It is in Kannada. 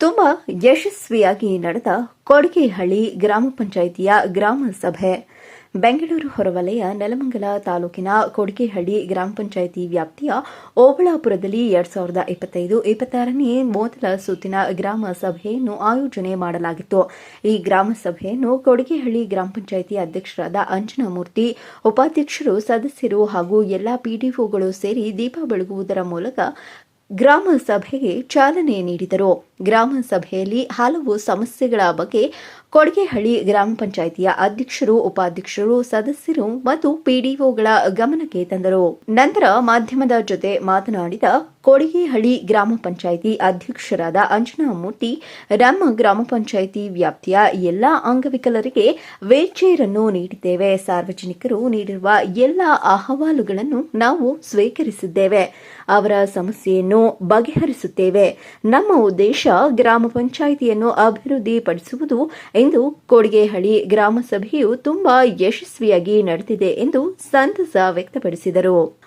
ತುಂಬಾ ಯಶಸ್ವಿಯಾಗಿ ನಡೆದ ಕೊಡಿಗೆಹಳ್ಳಿ ಗ್ರಾಮ ಪಂಚಾಯಿತಿಯ ಗ್ರಾಮ ಸಭೆ. ಬೆಂಗಳೂರು ಹೊರವಲಯ, ನೆಲಮಂಗಲ ತಾಲೂಕಿನ ಕೊಡಿಗೆಹಳ್ಳಿ ಗ್ರಾಮ ಪಂಚಾಯಿತಿ ವ್ಯಾಪ್ತಿಯ ಓಬಳಾಪುರದಲ್ಲಿ ಎರಡ್ ಸಾವಿರದ ಇಪ್ಪತ್ತೈದು, ಇಪ್ಪತ್ತಾರನೇ ಮೊದಲ ಸುತ್ತಿನ ಗ್ರಾಮ ಸಭೆಯನ್ನು ಆಯೋಜನೆ ಮಾಡಲಾಗಿತ್ತು. ಈ ಗ್ರಾಮ ಸಭೆಯನ್ನು ಕೊಡಿಗೆಹಳ್ಳಿ ಗ್ರಾಮ ಪಂಚಾಯಿತಿ ಅಧ್ಯಕ್ಷರಾದ ಅಂಜನಮೂರ್ತಿ, ಉಪಾಧ್ಯಕ್ಷರು, ಸದಸ್ಯರು ಹಾಗೂ ಎಲ್ಲಾ ಪಿಡಿಒಗಳು ಸೇರಿ ದೀಪ ಬೆಳಗುವುದರ ಮೂಲಕ ಗ್ರಾಮ ಸಭೆಗೆ ಚಾಲನೆ ನೀಡಿದರು. ಗ್ರಾಮ ಸಭೆಯಲ್ಲಿ ಹಲವು ಸಮಸ್ಯೆಗಳ ಬಗ್ಗೆ ಕೊಡಗೆಹಳ್ಳಿ ಗ್ರಾಮ ಪಂಚಾಯಿತಿಯ ಅಧ್ಯಕ್ಷರು, ಉಪಾಧ್ಯಕ್ಷರು, ಸದಸ್ಯರು ಮತ್ತು ಪಿಡಿಒಗಳ ಗಮನಕ್ಕೆ ತಂದರು. ನಂತರ ಮಾಧ್ಯಮದ ಜೊತೆ ಮಾತನಾಡಿದ ಕೊಡಿಗೆಹಳ್ಳಿ ಗ್ರಾಮ ಪಂಚಾಯಿತಿ ಅಧ್ಯಕ್ಷರಾದ ಅಂಜನಾಮೂರ್ತಿ, ನಮ್ಮ ಗ್ರಾಮ ಪಂಚಾಯಿತಿ ವ್ಯಾಪ್ತಿಯ ಎಲ್ಲಾ ಅಂಗವಿಕಲರಿಗೆ ವೀಲ್ಚೇರ್ ಅನ್ನು ನೀಡಿದ್ದೇವೆ. ಸಾರ್ವಜನಿಕರು ನೀಡಿರುವ ಎಲ್ಲ ಅಹವಾಲುಗಳನ್ನು ನಾವು ಸ್ವೀಕರಿಸಿದ್ದೇವೆ. ಅವರ ಸಮಸ್ಯೆಯನ್ನು ಬಗೆಹರಿಸುತ್ತೇವೆ. ನಮ್ಮ ಉದ್ದೇಶ ಗ್ರಾಮ ಪಂಚಾಯಿತಿಯನ್ನು ಅಭಿವೃದ್ಧಿಪಡಿಸುವುದು. ಎಂದು ಕೋಡಿಗೆಹಳ್ಳಿ ಗ್ರಾಮ ಸಭೆಯು ತುಂಬಾ ಯಶಸ್ವಿಯಾಗಿ ನಡೆದಿದೆ ಎಂದು ಸಂತಸ ವ್ಯಕ್ತಪಡಿಸಿದರು.